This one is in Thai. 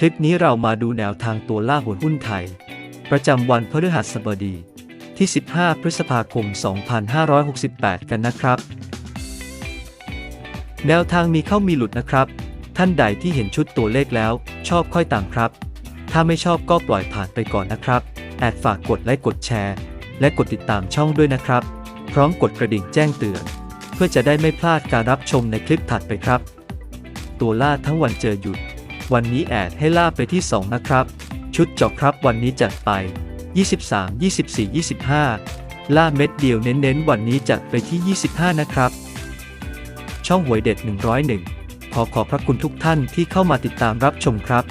คลิปนี้เรามาดูแนวทางตัวล่าหุ้นไทย ประจำวันพฤหัสบดี ที่ 15 พฤษภาคม 2568 กันนะครับ แนวทางมีเข้ามีหลุดนะครับ ท่านใดที่เห็นชุดตัวเลขแล้ว ชอบค่อยตามครับ ถ้าไม่ชอบก็ปล่อยผ่านไปก่อนนะครับ แอดฝากกดไลค์กดแชร์ และกดติดตามช่องด้วยนะครับ พร้อมกดกระดิ่งแจ้งเตือน เพื่อจะได้ไม่พลาดการรับชมในคลิปถัดไปครับ ตัวล่าทั้งวันเจอหยุด วันนี้แอดให้ล่าไปที่ 2 นะครับ ชุดเจาะครับวันนี้จัดไป 23 24 25 ล่าเม็ดเดียวเน้นๆ วันนี้จัดไปที่ 25 นะครับ ช่องหวยเด็ด 101 ขอขอบพระคุณทุกท่านที่เข้ามาติดตามรับชมครับ